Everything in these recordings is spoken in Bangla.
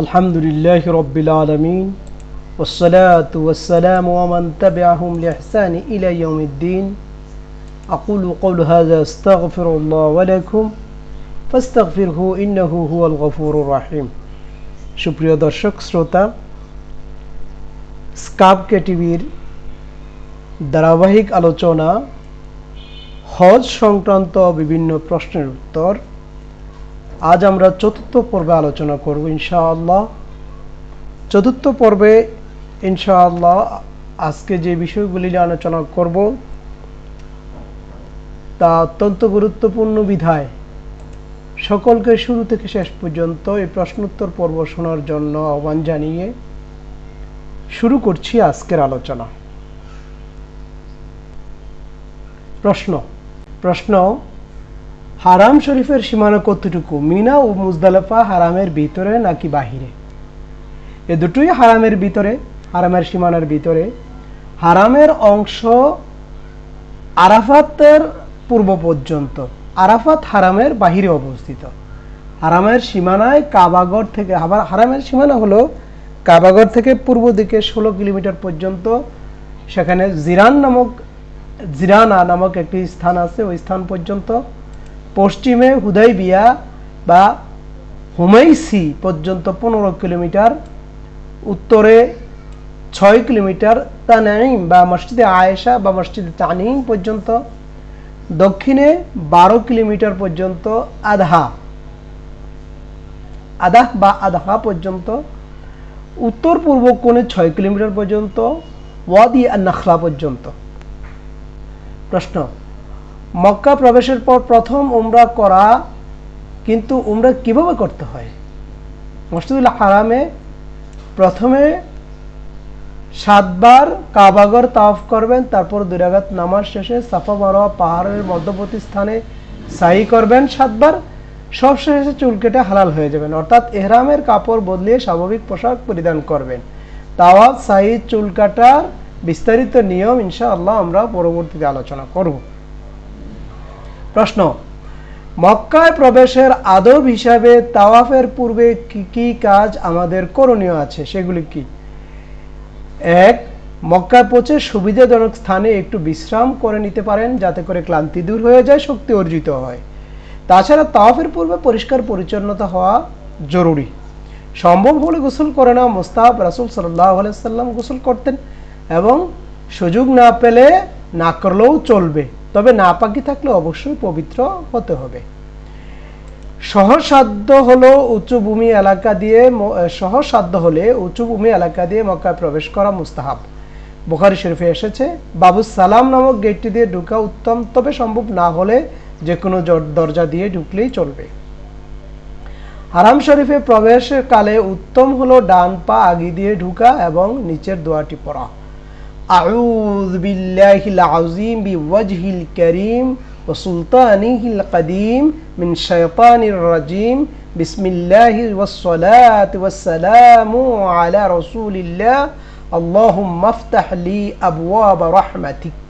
الحمد لله رب العالمين والصلاة والسلام ومن تبعهم لإحسان إلى يوم الدين أقول قول هذا استغفر الله ولكم فاستغفره إنه هو الغفور الرحيم সুপ্রিয় দর্শক শ্রোতা স্কাপ কে টিভির ধারাবাহিক আলোচনা হজ সংক্রান্ত বিভিন্ন প্রশ্নের উত্তর আজ আমরা চতুর্থ পর্বে আলোচনা করব ইনশাআল্লাহ। চতুর্থ পর্বে ইনশাআল্লাহ আজকে যে বিষয়গুলি আলোচনা করব, তা অত্যন্ত গুরুত্বপূর্ণ বিধায়। সকলকে শুরু থেকে শেষ পর্যন্ত এই প্রশ্নোত্তর পর্ব শোনার জন্য আহ্বান জানিয়ে শুরু করছি আজকের আলোচনা। প্রশ্ন প্রশ্ন হারাম শরীফের সীমানা কতটুকু? মিনা ও মুজদালেফা হারামের ভিতরে নাকি বাহিরে? এ দুটোই হারামের ভিতরে, হারামের সীমানার ভিতরে। হারামের অংশ আরাফাতের পূর্ব পর্যন্ত। আরাফাত হারামের বাহিরে অবস্থিত। হারামের সীমানায় কাবাগর থেকে আবার হারামের সীমানা হলো কাবাগর থেকে পূর্ব দিকে ষোলো কিলোমিটার পর্যন্ত। সেখানে জিরান নামক, জিরানা নামক একটি স্থান আছে, ওই স্থান পর্যন্ত। পশ্চিমে হুদাইবিয়া বা হুমাইসি পর্যন্ত পনেরো কিলোমিটার, উত্তরে ছয় কিলোমিটার তানাইম বা মসজিদে আয়েশা বা মসজিদে তানিম পর্যন্ত, দক্ষিণে বারো কিলোমিটার পর্যন্ত আধা আদাহ বা আধা পর্যন্ত, উত্তর পূর্ব কোণে ছয় কিলোমিটার পর্যন্ত, ওয়াদি আর নাখলা পর্যন্ত। প্রশ্ন মক্কা প্রবেশের পর প্রথম উমরা করা, কিন্তু উমরা কীভাবে করতে হয়? মসজিদুল হারামে প্রথমে সাতবার কাবাগর তাফ করবেন, তারপর দুই রাগাত নামাজ শেষে সাফা মারোয়া পাহাড়ের মধ্যবর্তী স্থানে সাই করবেন সাতবার। সব শেষে চুল কেটে হালাল হয়ে যাবেন। অর্থাৎ এহরামের কাপড় বদলিয়ে স্বাভাবিক পোশাক পরিধান করবেন। তাওয়াব সাই চুল কাটার বিস্তারিত নিয়ম ইনশাআল্লাহ আমরা পরবর্তীতে আলোচনা করব। প্রশ্ন, মক্কায় প্রবেশের আদব হিসাবে তাওয়াফের পূর্বে কি কি কাজ আমাদের করণীয় আছে? সেগুলি কি? এক, মক্কায় পৌঁছে সুবিধাজনক স্থানে একটু বিশ্রাম করে নিতে পারেন যাতে করে ক্লান্তি দূর হয়ে যায়, শক্তি অর্জিত হয়। তাছাড়া তাওয়াফের পূর্বে পরিষ্কার পরিচ্ছন্নতা হওয়া জরুরি। সম্ভব হলে গোসল করে না মোস্তাব রাসুল সাল্লাহ সাল্লাম গোসল করতেন এবং সুযোগ না পেলে না করলেও চলবে। তবে না পাকি থাকলে অবশ্যই পবিত্র হতে হবে। সহসাধ্য হলো উঁচু ভূমি এলাকা দিয়ে সহসাধ্য হলে উঁচু ভূমি এলাকা দিয়ে মক্কায় প্রবেশ করা মুস্তাহাব। বোখারি শরীফে এসেছে বাবু সালাম নামক গেটটি দিয়ে ঢুকা উত্তম, তবে সম্ভব না হলে যে কোনো দরজা দিয়ে ঢুকলেই চলবে। হারাম শরীফে প্রবেশের কালে উত্তম হলো ডান পা আগি দিয়ে ঢুকা এবং নিচের দোয়াটি পড়া। أعوذ بالله العظيم بوجه الكريم وسلطانه القديم من شيطان الرجيم بسم الله والصلاة والسلام على رسول الله اللهم افتح لي أبواب رحمتك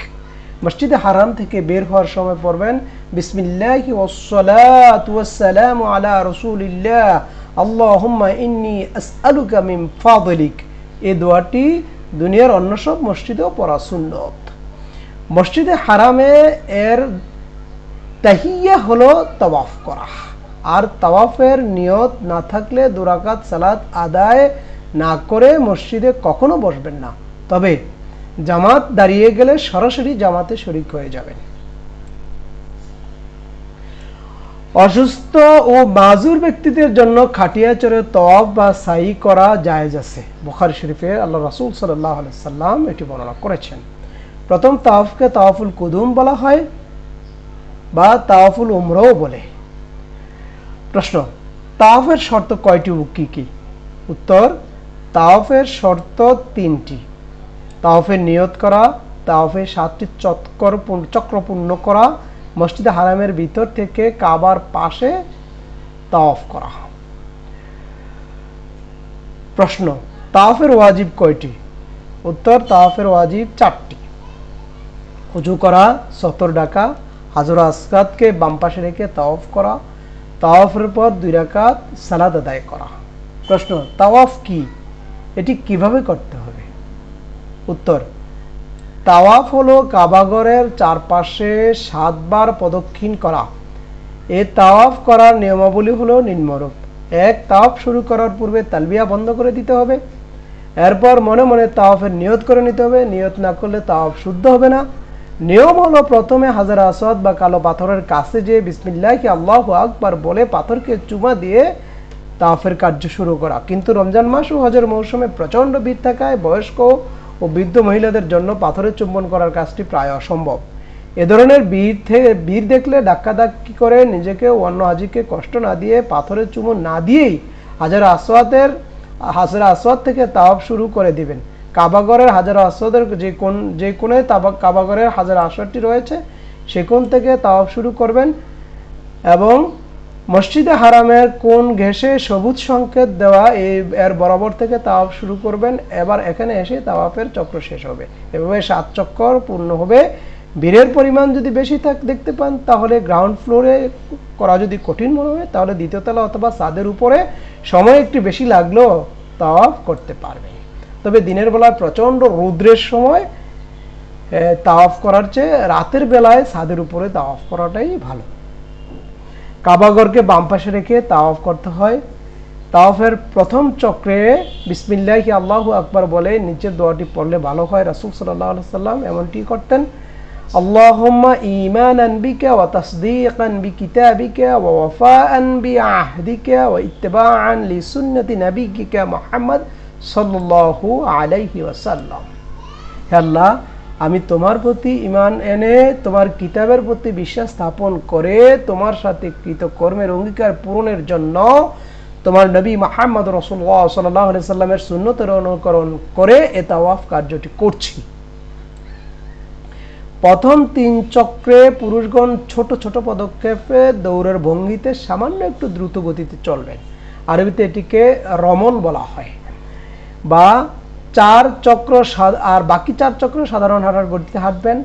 মসজিদে হারাম থেকে বের হওয়ার সময় পড়বেন বিসমিল্লাহ ওয়াসসালাতু ওয়াসসালামু আলা রাসূলিল্লাহ আল্লাহুম্মা ইন্নী আসআলুকা মিন ফাদলিক এই দোয়াটি দুনিয়ার অন্য সব মসজিদেও পড়া সুন্নত। মসজিদে হারামে এর তাহিয়া হলো তওয়াফ করা। আর তওয়াফের নিয়ত না থাকলে দুরাকাত সালাত আদায় না করে মসজিদে কখনো বসবেন না। তবে জামাত দাঁড়িয়ে গেলে সরাসরি জামাতে শরিক হয়ে যাবেন। অসুস্থ ও মাজুর ব্যক্তিদের জন্য খাটিয়া চড়ে তওয়াব বা সাই করা জায়েজ আছে। বুখারি শরীফে আল্লাহ রাসুল সাল্লাহ সাল্লাম এটি বর্ণনা করেছেন। প্রথম তাওয়াফকে তাওয়াফুল কুদুম বলা হয় বা তাওয়াফুল উমরাও বলে। প্রশ্ন, তাওয়াফের শর্ত কয়টি কি কি? উত্তর তাওফের শর্ত তিনটি। তাওফের নিয়ত করা তাওফের সাতটি চক্র পূর্ণ করা মসজিদে হারামের ভিতর থেকে কাবার পাশে তাওয়াফ করা প্রশ্ন, তাওয়াফের ওয়াজিব কয়টি? উত্তর, তাওয়াফের ওয়াজিব চারটি। উজু করা, সতর ডাকা, হাজর আসকাতকে বাম পাশে রেখে তাওয়াফ করা, তাওয়াফের পর দুই রাকাত সালাদ আদায় করা। প্রশ্ন, তাওয়াফ কি? এটি কীভাবে করতে হবে? উত্তর তাওয়াফ হলো কাবাগরের চারপাশে সাতবার প্রদক্ষিণ করা। এই তাওয়াফ করার নিয়মাবলী হলো নিম্নরূপ। এক, তাওয়াফ শুরু করার পূর্বে তালবিয়া বন্ধ করে দিতে হবে। এরপর মনে মনে তাওয়াফের নিয়ত করে নিতে হবে। নিয়ত না করলে তাওয়াফ শুদ্ধ হবে না। নিয়ম হলো প্রথমে হাজার আসাদ বা কালো পাথরের কাছে যে বিসমিল্লাহকে আল্লাহ আকবার বলে পাথরকে চুমা দিয়ে তাওয়াফের কার্য শুরু করা। কিন্তু রমজান মাস ও হজের মৌসুমে প্রচণ্ড ভিড় থাকায় বয়স্ক ও বৃদ্ধ মহিলাদের জন্য পাথরের চুম্বন করার কাজটি প্রায় অসম্ভব। এ ধরনের বীর থেকে বীর দেখলে ধাক্কাধাক্কি করে নিজেকে অন্য হাজিকে কষ্ট না দিয়ে পাথরের চুমো না দিয়েই হাজার আসওয়াতের হাজার আসওয়াত থেকে তাওয়াফ শুরু করে দিবেন। কাবাগরের হাজার আসওয়াদের যে কোন, যে কোণে কাবাগরের হাজার আসওয়াতটি রয়েছে সে থেকে তাওয়াফ শুরু করবেন এবং মসজিদে হারামের কোন ঘেসে সবুজ সংকেত দেওয়া এই এর বরাবর থেকে তাওয়াফ শুরু করবেন, এবার এখানে এসে তাওয়াপের চক্র শেষ হবে। এভাবে সাত চক্কর পূর্ণ হবে। বীরের পরিমাণ যদি বেশি থাক, দেখতে পান, তাহলে গ্রাউন্ড ফ্লোরে করা যদি কঠিন মনে হয়, তাহলে দ্বিতীয় তলা অথবা ছাদের উপরে সময় একটু বেশি লাগলেও তাওয়াফ করতে পারবেন তবে দিনের বেলায় প্রচণ্ড রৌদ্রের সময় তাওয়াফ করার চেয়ে রাতের বেলায় ছাদের উপরে তাওয়াফ করাটাই ভালো। কাবাগরকে বাম পাশে রেখে তাওয়াফ করতে হয়। তাওয়াফের প্রথম চক্রে বিসমিল্লাহি আল্লাহু আকবার বলে নিচের দোয়াটি পড়লে ভালো হয়। রাসূল আলাইহি সাল্লাম এমনটি করতেন, আল্লাহুম্মা ঈমানান বিকা ওয়া তাসদীকান বিকিতাবিকা ওয়া ওয়াফাআন বিআহদিকা ওয়া ইত্তিবাআন লিসুন্নতি নাবিয়িকা মুহাম্মদ সাল্লাল্লাহু আলাইহি ওয়াসাল্লাম। আল্লাহ আমি তোমার প্রতি ইমান এনে তোমার কিতাবের প্রতি বিশ্বাস স্থাপন করে তোমার সাথে কৃত কর্মের অঙ্গীকার পূরণের জন্য তোমার নবী মাহমদ রসুল্লাহ সাল্লাহ সাল্লামের শূন্যতের অনুকরণ করে এ তাওয়াফ কার্যটি করছি। প্রথম তিন চক্রে পুরুষগণ ছোট ছোট পদক্ষেপে দৌড়ের ভঙ্গিতে সামান্য একটু দ্রুত গতিতে চলবেন। আরবিতে এটিকে রমন বলা হয় বা চার চক্র আর বাকি চার চক্র সাধারণ হাঁটার গতিতে হাঁটবেন।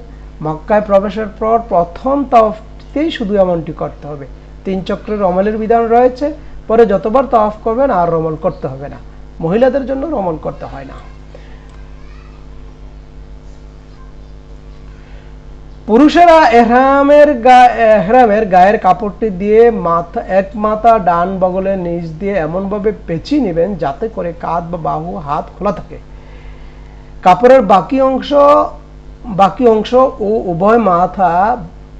মক্কায় প্রবেশের পর প্রথম তাওয়াফতেই শুধু এমনটি করতে হবে। তিন চক্রের রমলের বিধান রয়েছে। পরে যতবার তাওয়াফ করবেন, আর রমল করতে হবে না। মহিলাদের জন্য রমল করতে হয় না। পুরুষেরা এহরামের এহরামের গায়ের কাপড়টি দিয়ে মাথা এক মাথা ডান বগলের নিচ দিয়ে এমনভাবে পেঁচিয়ে নেবেন যাতে করে কাঁধ বা বাহু, হাত খোলা থাকে। কাপড়ের বাকি অংশ বাকি অংশ ও উভয় মাথা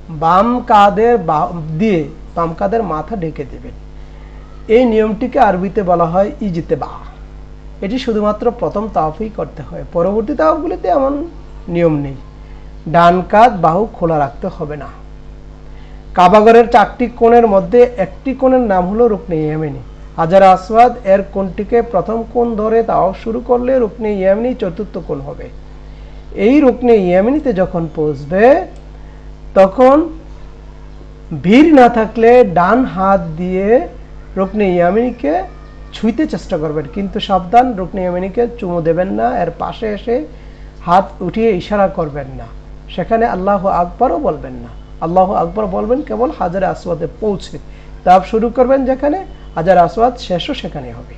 বাম কাঁধের বা- দিয়ে বাম কাঁধের মাথা ঢেকে দেবেন এই নিয়মটিকে আরবিতে বলা হয় ইজিতেবা। এটি শুধুমাত্র প্রথম তাওফেই করতে হয়। পরবর্তী তাওফগুলিতে এমন নিয়ম নেই। ডান কাঁধ বাহু খোলা রাখতে হবে না। কাবাগরের চারটি কোণের মধ্যে একটি কোণের নাম হলো রুকনে ইয়ামিনী। হাজার আসওয়াদ, এর কোনটিকে প্রথম কোণ ধরে তাও শুরু করলে রুকনে ইয়ামিনী, চতুর্থ কোণ হবে। এই রুকনে ইয়ামিনীতে যখন পৌঁছবে, তখন ভিড় না থাকলে ডান হাত দিয়ে রুকনে ইয়ামিনীকে ছুঁইতে চেষ্টা করবেন। কিন্তু সাবধান, রুকনে ইয়ামিনীকে চুমু দেবেন না, এর পাশে এসে হাত উঠিয়ে ইশারা করবেন না। সেখানে আল্লাহ আকবরও বলবেন না। আল্লাহ আকবর বলবেন, কেবল হাজার আসওয়াদে পৌঁছে। তাপ শুরু করবেন যেখানে হাজার আসওয়াদ শেষও সেখানে হবে।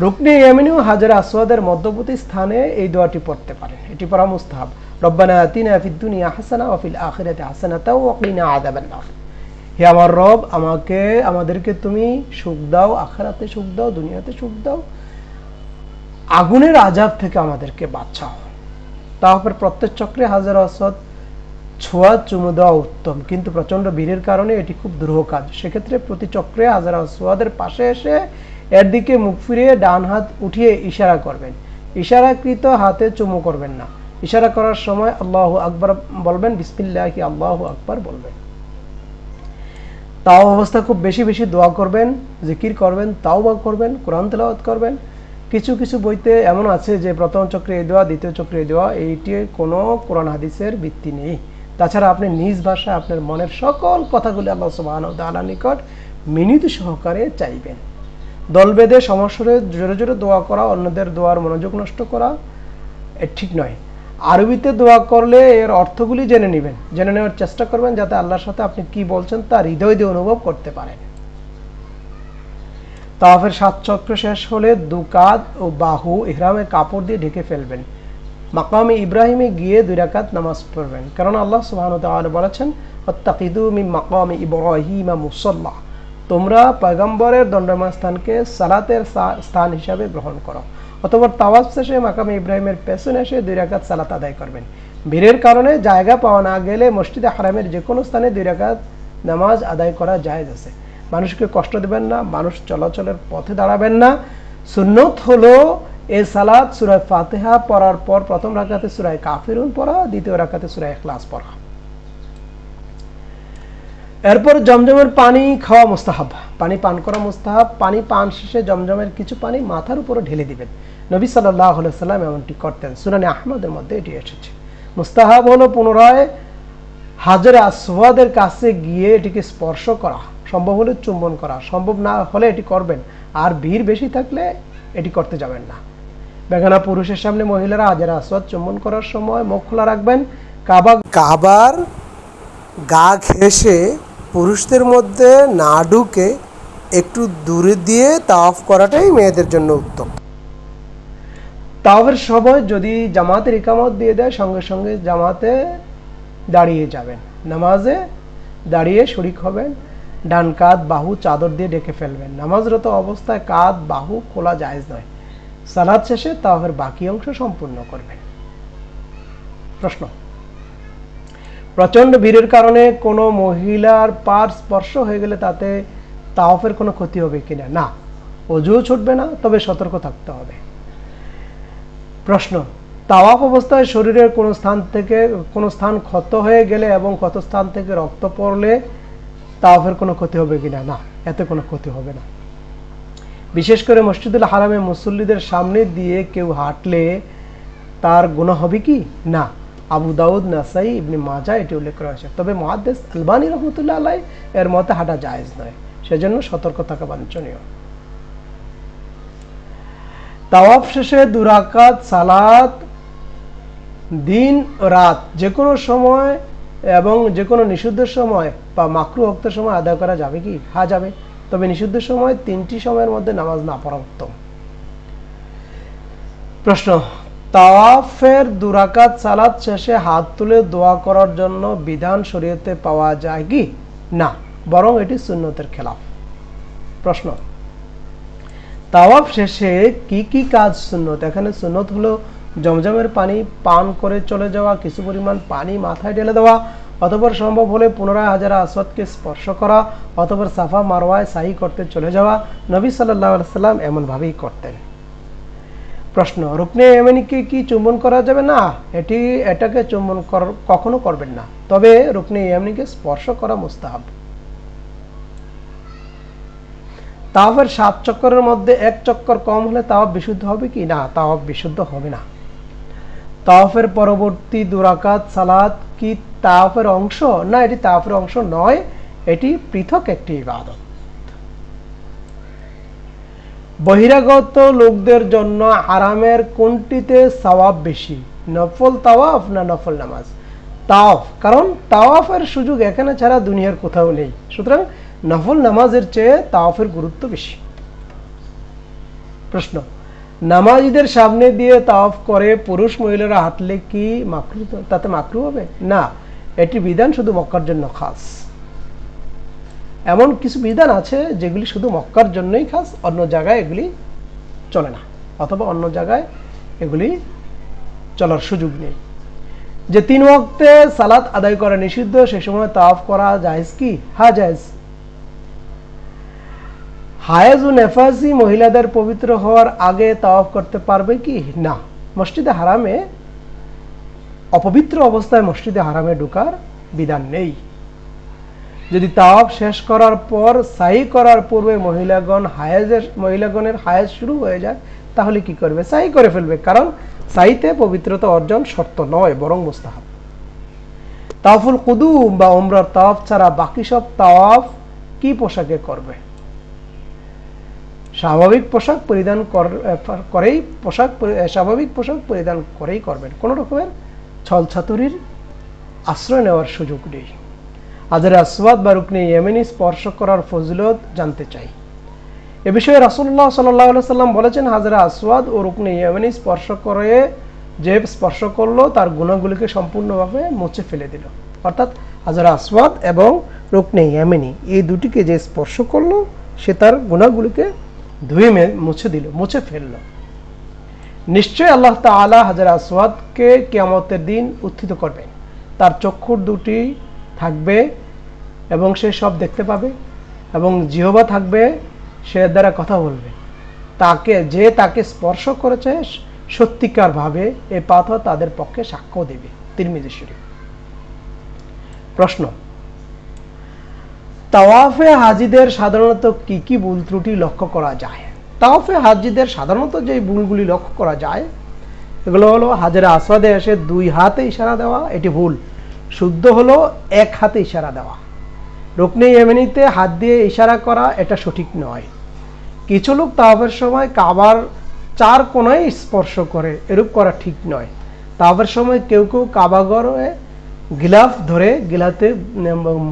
রুকনে ইয়ামিনী হাজার আসওয়াদের মধ্যবর্তী স্থানে এই দোয়াটি পড়তে পারেন। এটি পড়া মুস্তাহাব। রব্বানা আতিনা ফিদ দুনিয়া হাসানা ওয়া ফিল আখিরাতি হাসানাতাও ওয়া কিনা আযাবান নার। হে আমার রব, আমাকে, আমাদেরকে তুমি সুখ দাও, আখিরাতে সুখ দাও, দুনিয়াতে সুখ দাও। আগুনের আজাব থেকে আমাদেরকে বাঁচাও। তারপর প্রত্যেক চক্রে হাজার আসদ ছোঁয়া চুমু দেওয়া উত্তম। কিন্তু প্রচণ্ড ভিড়ের কারণে এটি খুব দুরূহ কাজ। সেক্ষেত্রে প্রতি চক্রে হাজার আসওয়াদের পাশে এসে এর দিকে মুখ ফিরিয়ে ডান হাত উঠিয়ে ইশারা করবেন। ইশারাকৃত হাতে চুমু করবেন না। ইশারা করার সময় আল্লাহ আকবর বলবেন, বিসমিল্লাহি, আল্লাহ আকবর বলবেন। তাও অবস্থা খুব বেশি বেশি দোয়া করবেন, জিকির করবেন তাও বা করবেন, কোরআন তেলাওয়াত করবেন। কিছু কিছু বইতে এমন আছে যে, প্রথম চক্রে এই দোয়া, দ্বিতীয় চক্রে এই দোয়া, এইটি কোনো কোরআন হাদিসের ভিত্তি নেই। তাছাড়া আপনি নিজ ভাষায় আপনার মনের সকল কথাগুলি আল্লাহ সুবাহন তাআলার নিকট মিনিত সহকারে চাইবেন। দলবেদে সমস্যারে জোরে জোরে দোয়া করা, অন্যদের দোয়ার মনোযোগ নষ্ট করা, এ ঠিক নয়। আরবিতে দোয়া করলে এর অর্থগুলি জেনে নেবেন। জেনে নেওয়ার চেষ্টা করবেন যাতে আল্লাহর সাথে আপনি কি বলছেন তা হৃদয় দিয়ে অনুভব করতে পারেন। তাওয়াফের সাত চক্র শেষ হলে দু কাঁধ ও বাহু ইহরামের কাপড় দিয়ে ঢেকে ফেলবেন। মাকামে ইব্রাহিমে গিয়ে দুই রাকাত নামাজ পড়বেন। কারণ আল্লাহ সুবহানাহু ওয়া বলেছেন মাকামে ইব্রাহিমা মুসাল্লা। তোমরা পয়গম্বরের দণ্ডমান স্থানকে সালাতের স্থান হিসাবে গ্রহণ করো। অথবা তাওয়াজ শেষে মাকামে ইব্রাহিমের পেছনে এসে দুই রাকাত সালাত আদায় করবেন। ভিড়ের কারণে জায়গা পাওয়া না গেলে মসজিদে হারামের যে কোনো স্থানে দুই রাকাত নামাজ আদায় করা জায়েজ আছে। মানুষকে কষ্ট দেবেন না, মানুষ চলাচলের পথে দাঁড়াবেন না। সুন্নত হলো এই সালাত সুরায় ফাতেহা পড়ার পর প্রথম রাকাতে সুরায় কাফিরুন পড়া, দ্বিতীয় রাকাতে সুরায় ইখলাস পড়া। এরপর জমজমের পানি খাওয়া মুস্তাহাব। পানি পান করা মুস্তাহাব। পানি পান শেষে জমজমের কিছু পানি মাথার উপরে ঢেলে দিবেন। নবী সাল্লাহ সাল্লাম এমনটি করতেন। সুনানি আহমদের মধ্যে এটি এসেছে। মুস্তাহাব হলো পুনরায় হাজারে আসওয়াদের কাছে গিয়ে এটিকে স্পর্শ করা। সম্ভব হলে চুম্বন করা। সম্ভব না হলে এটি করবেন। আর ভিড় বেশি থাকলে এটি করতে যাবেন না। বেগানা পুরুষের সামনে মহিলারা হাজারে আসওয়াদ চুম্বন করার সময় মুখ খোলা রাখবেন। কাবা কাবার গা ঘেঁষে পুরুষদের মধ্যে না ঢুকে একটু দূরে দিয়ে তাওয়াফ করাটাই মেয়েদের জন্য উত্তম। তাওয়াফের সময় যদি জামাতের ইকামত দিয়ে দেয় সঙ্গে সঙ্গে জামাতে দাঁড়িয়ে যাবেন। নামাজে দাঁড়িয়ে শরিক হবেন। ডান কাঁধ বাহু চাদর দিয়ে ডেকে ফেলবেন। নামাজরত অবস্থায় কাঁধ বাহু খোলা জায়েজ নয়। সালাদ শেষে তাওয়াফের বাকি অংশ সম্পূর্ণ করবেন। প্রশ্ন। প্রচণ্ড ভিড়ের কারণে কোনো মহিলার পার স্পর্শ হয়ে গেলে তাতে তাওয়াফের কোনো ক্ষতি হবে কিনা? না, অজুও ছুটবে না, তবে সতর্ক থাকতে হবে। প্রশ্ন। তাওয়াফ অবস্থায় শরীরের কোনো স্থান থেকে, কোনো স্থান ক্ষত হয়ে গেলে এবং ক্ষত স্থান থেকে রক্ত পড়লে তাওয়াফের কোনো ক্ষতি হবে কিনা? না, এতে কোনো ক্ষতি হবে না। বিশেষ করে মসজিদুল হারামে মুসল্লিদের সামনে দিয়ে কেউ হাঁটলে তার গুণা হবে কি? না। আবু দাউদ, নাসাই, ইবনে মাজা এটি উল্লেখ করা হয়েছে। তবে মহাদ্দেস আলবানী রহমতুল্লাহ আলাই এর মতে হাঁটা জায়েজ নয়। সেজন্য সতর্ক থাকা বাঞ্ছনীয়। তাওয়াফ শেষে দুরাকাত, সালাত, দিন, রাত যে কোনো সময় এবং যে কোনো নিষিদ্ধ সময় বা মাকরু অক্তের সময় আদায় করা যাবে কি? হ্যাঁ যাবে। তবে নিষিদ্ধ সময় তিনটি সময়ের মধ্যে নামাজ না পড়া উত্তম। প্রশ্ন, তাওয়াফের দুরাকাত সালাত শেষে হাত তুলে দোয়া করার জন্য বিধান শরীয়তে পাওয়া যায় কি? না, বরং এটি সুন্নতের খেলাফ। প্রশ্ন, তাওয়াফ শেষে কি কি কাজ সুন্নত? এখানে সুন্নত হলো জমজমের পানি পান করে চলে যাওয়া, কিছু পরিমাণ পানি মাথায় ঢেলে দেওয়া, অতপর সম্ভব হলে পুনরায় হাজারা আসওয়াদকে স্পর্শ করা, অতপর সাফা মারওয়ায় সাহি করতে চলে যাওয়া, নবী সাল্লাহ সাল্লাম এমনভাবেই করতেন। প্রশ্ন, রুকনে এমনিকে কি চুম্বন করা যাবে না? এটি, এটাকে চুম্বন কখনো করবেন না। তবে রুকনে এমনিকে স্পর্শ করা মুস্তাহাব। তাওয়াফের সাত চক্করের মধ্যে এক চক্কর কম হলে তাওয়াফ বিশুদ্ধ হবে কি? না, তাওয়াফ বিশুদ্ধ হবে না। তাওয়াফের পরবর্তী দুরাকাত, সালাত কি তাওয়াফের অংশ? না, এটি তাওয়াফের অংশ নয়, এটি পৃথক একটি ইবাদত। বহিরাগত লোকদের জন্য আরামের কোনটিতে সওয়াব বেশি? নফল তাওয়াফ না নফল নামাজ? তাওয়াফ কারণ তাওয়াফের সুযোগ এখানে ছাড়া দুনিয়ার কোথাও নেই। সুতরাং নফল নামাজের চেয়ে তাওয়াফের গুরুত্ব বেশি। প্রশ্ন নামাজিদের সামনে দিয়ে তাওয়াফ করে পুরুষ মহিলারা হাঁটলে কি মাকরু তাতে মাকরু হবে? না, এটি বিধান শুধু মক্কার জন্য খাস। এমন কিছু বিধান আছে যেগুলি শুধু মক্কার জন্যই খাস, অন্য জায়গায় এগুলি চলে না, অথবা অন্য জায়গায় এগুলি চলার সুযোগ নেই। যে তিন ওয়াক্তে সালাত আদায় করা নিষিদ্ধ, সে সময় তাওয়াফ করা জায়েজ কি? হ্যাঁ জায়েজ। হায়েজ ও নেফাসি মহিলাদের পবিত্র হওয়ার আগে তাওয়াফ করতে পারবে কি? না। মসজিদে হারামে, অপবিত্র অবস্থায় মসজিদে হারামে ঢোকার বিধান নেই। যদি তাওয়াফ শেষ করার পর সাই করার পূর্বে মহিলাগণ হায়েজের, মহিলাগণের হায়েজ শুরু হয়ে যায়, তাহলে কি করবে? সাই করে ফেলবে। কারণ সাইতে পবিত্রতা অর্জন শর্ত নয়, বরং মুস্তাহাব। তাওয়াফুল কুদুম বা উমরার তাওয়াফ ছাড়া বাকি সব তাওয়াফ কি পোশাকে করবে? স্বাভাবিক পোশাক পরিধান কর- করেই পোশাক স্বাভাবিক পোশাক পরিধান করেই করবেন। কোনো রকমের ছল ছাতুরির আশ্রয় নেওয়ার সুযোগ নেই। আজের আসবাদ বা রুকনে ইয়েমেনি স্পর্শ করার ফজিলত জানতে চাই। এ বিষয়ে রাসুল্লাহ সাল্লাহ সাল্লাম বলেছেন, হাজরা আসওয়াদ ও রুকনে ইয়ামানি স্পর্শ করে যে স্পর্শ করল, তার গুণাগুলিকে সম্পূর্ণভাবে মুছে ফেলে দিল। অর্থাৎ হাজরা আসওয়াদ এবং রুকনে ইয়ামিনী এই দুটিকে যে স্পর্শ করল, সে তার গুণাগুলিকে ধুয়ে মুছে দিল, মুছে ফেলল। নিশ্চয় আল্লাহ তাআলা হাজার আসওয়াদকে কেয়ামতের দিন উত্থিত করবেন। তার চক্ষুর দুটি থাকবে এবং সে সব দেখতে পাবে এবং জিহবা থাকবে, সে দ্বারা কথা বলবে। তাকে, যে তাকে স্পর্শ করেছে সত্যিকারভাবে এ পাথর তাদের পক্ষে সাক্ষ্য দেবে। তিরমিজি প্রশ্ন তাওয়াফে হাজিদের সাধারণত কি কি ভুল ত্রুটি লক্ষ্য করা যায়? তাওয়াফে হাজিদের সাধারণত যে ভুলগুলি লক্ষ্য করা যায়, এগুলো হলো হাজারে আসওয়াদে এসে দুই হাতে ইশারা দেওয়া, এটি ভুল। শুদ্ধ হলো এক হাতে ইশারা দেওয়া। রুকনে ইয়েমেনিতে হাত দিয়ে ইশারা করা, এটা সঠিক নয়। কিছু লোক তাওয়াফের সময় কাবার চার কোনায় স্পর্শ করে, এরূপ করা ঠিক নয়। তাওয়াফের সময় কেউ কেউ কাবাগরে গিলাফ ধরে গিলাতে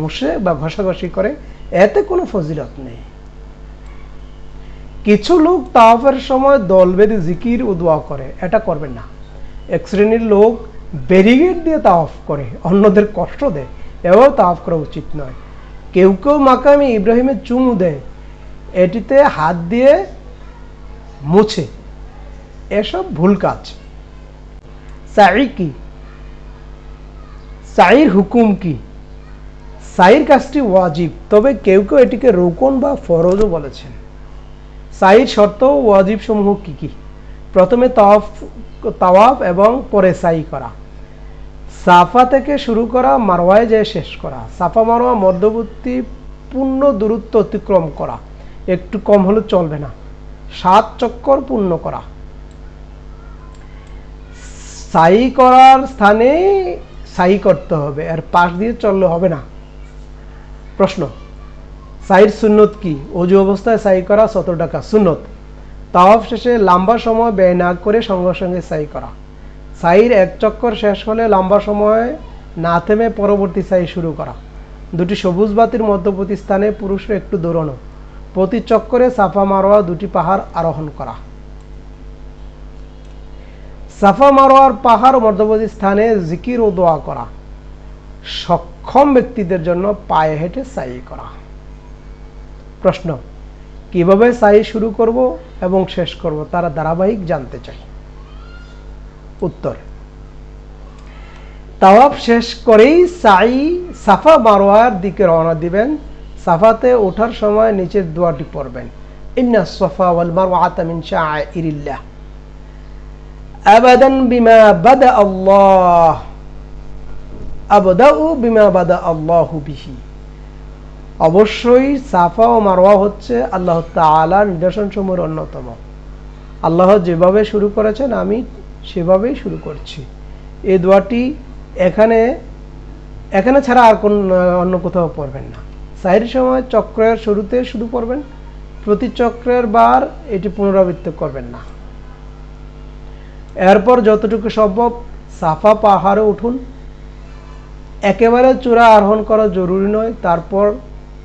মুছে বা ঘষাঘষি করে, এতে কোনো ফজিলত নেই। কিছু লোক তাওয়াফের সময় দল বেঁধে জিকির ও দোয়া করে, এটা করবেন না। এক শ্রেণির লোক ব্যারিগেড দিয়ে তাওয়াফ করে, অন্যদের কষ্ট দেয় এভাবে তাওয়াফ করা উচিত নয়। কেউ কেউ মাকামি ইব্রাহিমের চুমু দেয়, এটিতে হাত দিয়ে মুছে। এসব ভুল কাজ। সাই কি সাইর হুকুম কি? সাইর কাজটি ওয়াজিব, তবে কেউ কেউ এটিকে রোকন বা ফরজও বলেছেন। সাইর শর্ত ওয়াজিব সমূহ কি কি? প্রথমে তাওয়াফ তাওয়াফ এবং পরে সাই করা। সাফা থেকে শুরু করা, মারওয়ায় যেয়ে শেষ করা। সাফা মারোয়া মধ্যবর্তী পূর্ণ দূরত্ব অতিক্রম করা। একটু কম হলে চলবে না। সাত চক্কর পূর্ণ করা। সাই করার স্থানে সাই করতে হবে, আর পাশ দিয়ে চললে হবে না। প্রশ্ন সাইর সুন্নত কি? অজু অবস্থায় সাই করা শত টাকা সুন্নত। তাওয়াফ শেষে লম্বা সময় ব্যয় না করে সঙ্গে সঙ্গে সাই করা। সাইর এক চক্কর শেষ হলে লম্বা সময় না থেমে পরবর্তী সাই শুরু করা। দুটি সবুজ বাতির মধ্যবর্তী স্থানে পুরুষরা একটু দৌড়ানো। প্রতি চক্করে সাফা মারোয়া দুটি পাহাড় আরোহণ করা। সাফা মারোয়ার পাহাড় মধ্যবর্তী স্থানে জিকির ও দোয়া করা। সক্ষম ব্যক্তিদের জন্য পায়ে হেঁটে সাই করা। প্রশ্ন, কীভাবে সাই শুরু করব এবং শেষ করব তারা ধারাবাহিক জানতে চাই। উত্তর, তাওয়াফ শেষ করেই সাই সাফা মারোয়ার দিকে রওনা দিবেন। সাফাতে ওঠার সময় নিচের দোয়াটি পড়বেন। ইন্না সাফা ওয়াল মারওয়াতা মিন শাআইরিল্লাহ আল্লাহ। অবশ্যই সাফা ও মারওয়া হচ্ছে আল্লাহ তাআলার নিদর্শন সমূহের অন্যতম। আল্লাহ যেভাবে শুরু করেছেন, আমি সেভাবেই শুরু করছি। এই দোয়াটি এখানে এখানে ছাড়া আর কোন, অন্য কোথাও পড়বেন না। সাইর সময় চক্রের শুরুতে শুধু পড়বেন, প্রতি চক্রের বার এটি পুনরাবৃত্তি করবেন না। এরপর যতটুকু সম্ভব সাফা পাহাড়ে উঠুন। একেবারে চূড়া আরোহণ করা জরুরি নয়। তারপর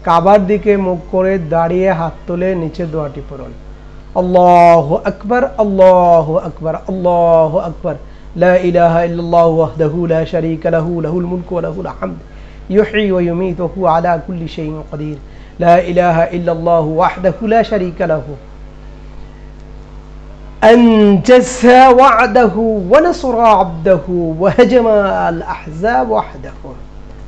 কাবার দিকে মুখ করে দাঁড়িয়ে হাত তুলে নিচে দোয়াটি পড়ুন। আল্লাহ আকবর আল্লাহ আকবর আল্লাহ আকবর। لا إله إلا الله وحده لا شريك له له الملك وله الحمد يحيي ويميت وهو على كل شيء قدير لا إله إلا الله وحده لا شريك له أنجز وعده ونصر عبده وهجم الأحزاب وحده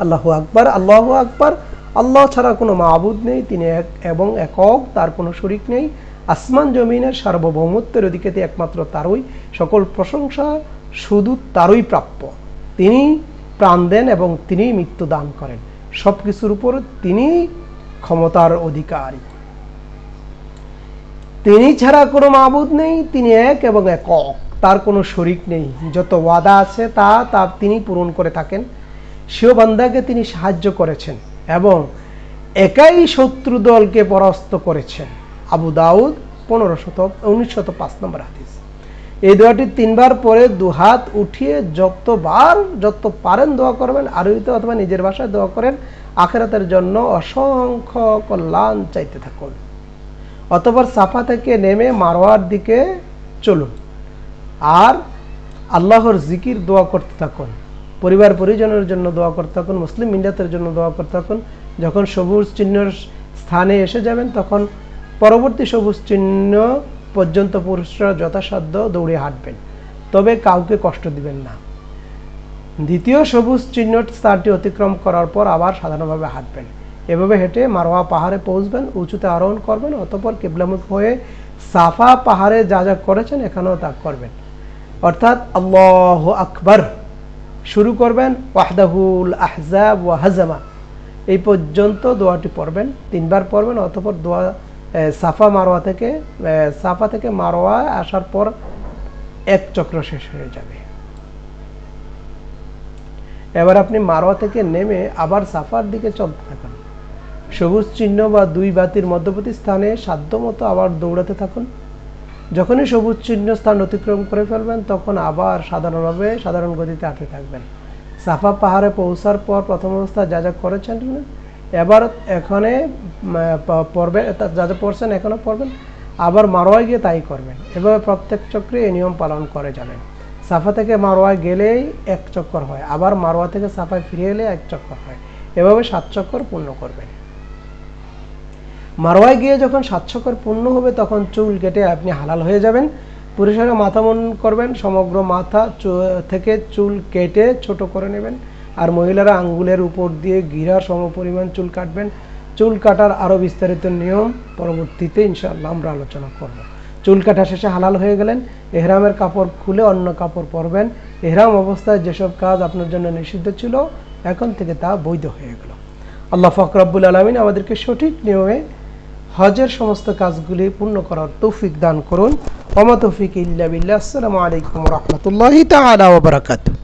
আল্লাহ আকবার আল্লাহ আকবার আল্লাহ ছাড়া কোনো মাবুদ নেই তিনি এক এবং একক তার কোনো শরিক নেই আসমান জমিনের সার্বভৌমত্বের অধিকেতে একমাত্র তারই সকল প্রশংসা শুধু তারই প্রাপ্য তিনি প্রাণ দেন এবং তিনি মৃত্যু দান করেন সব কিছুর উপর তিনি ক্ষমতার অধিকারী তিনি ছাড়া কোনো মাবুদ নেই, তিনি এক এবং একক তার কোনো শরিক নেই। যত ওয়াদা আছে তা তা তিনি পূরণ করে থাকেন। সেও বান্দাকে তিনি সাহায্য করেছেন এবং একাই শত্রু দলকে পরাস্ত করেছেন। আবু দাউদ, পনেরো শত উনিশ শত পাঁচ নম্বর হাদিস। এই দোয়াটি তিনবার পরে দুহাত উঠিয়ে যতবার যত পারেন দোয়া করবেন আরবিতে অথবা নিজের ভাষায় দোয়া করেন, আখেরাতের জন্য অসংখ্য কল্যাণ চাইতে থাকুন। অতপর সাফা থেকে নেমে মারোয়ার দিকে চলুন। আর আল্লাহর জিকির দোয়া করতে থাকুন। পরিবার পরিজনের জন্য দোয়া করতে থাকুন, মুসলিম মিল্লাতের জন্য দোয়া করতে থাকুন। যখন সবুজ চিহ্নের স্থানে এসে যাবেন, তখন পরবর্তী সবুজ চিহ্ন পর্যন্ত পুরুষরা যথাসাধ্য দৌড়ে হাঁটবেন। তবে কাউকে কষ্ট দিবেন না। দ্বিতীয় সবুজ চিহ্ন স্থানটি অতিক্রম করার পর আবার সাধারণভাবে হাঁটবেন। এভাবে হেঁটে মারোয়া পাহাড়ে পৌঁছবেন, উঁচুতে আরোহণ করবেন, অতপর কেবলামুখ হয়ে সাফা পাহাড়ে যা যা করেছেন এখানেও তা করবেন। অর্থাৎ আল্লাহ আকবর। শুরু করবেন, ওয়াহদাহুল আহজাব ওয়া হাজামা। এই পর্যন্ত দোয়াটি পড়বেন, তিনবার পড়বেন, অতপর দোয়া সাফা মারোয়া থেকে সাফা থেকে মারোয়া আসার পর এক চক্র শেষ হয়ে যাবে। এবার আপনি মারোয়া থেকে নেমে আবার সাফার দিকে চলতে থাকুন। সবুজ চিহ্ন বা দুই বাতির মধ্যবর্তী স্থানে সাধ্যমতো আবার দৌড়াতে থাকুন। যখনই সবুজ চিহ্ন স্থান অতিক্রম করে ফেলবেন তখন আবার সাধারণভাবে সাধারণ গতিতে হাঁটতে থাকবেন। সাফা পাহাড়ে পৌঁছার পর প্রথম অবস্থায় যা যা করেছেন এবার এখানে উম, প- পড়বে যা যা পড়ছেন এখনও পড়বেন আবার মারোয়ায় গিয়ে তাই করবেন। এভাবে প্রত্যেক চক্রে এই নিয়ম পালন করে যাবেন সাফা থেকে মারোয়ায় গেলেই এক চক্কর হয় আবার মারোয়া থেকে সাফায় ফিরে এলে এক চক্কর হয়। এভাবে সাত চক্কর পূর্ণ করবেন। মারোয়ায় গিয়ে যখন স্বাচ্ছকর পূর্ণ হবে, তখন চুল কেটে আপনি হালাল হয়ে যাবেন। পুরুষেরা মাথা মন করবেন, সমগ্র মাথা থেকে চুল কেটে ছোট করে নেবেন, আর মহিলারা আঙ্গুলের উপর দিয়ে গিরার সমপরিমাণ চুল কাটবেন। চুল কাটার আরও বিস্তারিত নিয়ম পরবর্তীতে ইনশাআল্লাহ আমরা আলোচনা করব। চুল কাটা শেষে হালাল হয়ে গেলেন, এহরামের কাপড় খুলে অন্য কাপড় পরবেন। এহরাম অবস্থায় যেসব কাজ আপনার জন্য নিষিদ্ধ ছিল, এখন থেকে তা বৈধ হয়ে গেল। আল্লাহ ফকরাবুল আলমিন আমাদেরকে সঠিক নিয়মে হজের সমস্ত কাজগুলি পূর্ণ করার তৌফিক দান করুন। ওমা তৌফিক ইল্লা বিল্লাহ। আসসালামু আলাইকুম রহমতুল্লাহি তাআলা ওয়া বারাকাতুহু।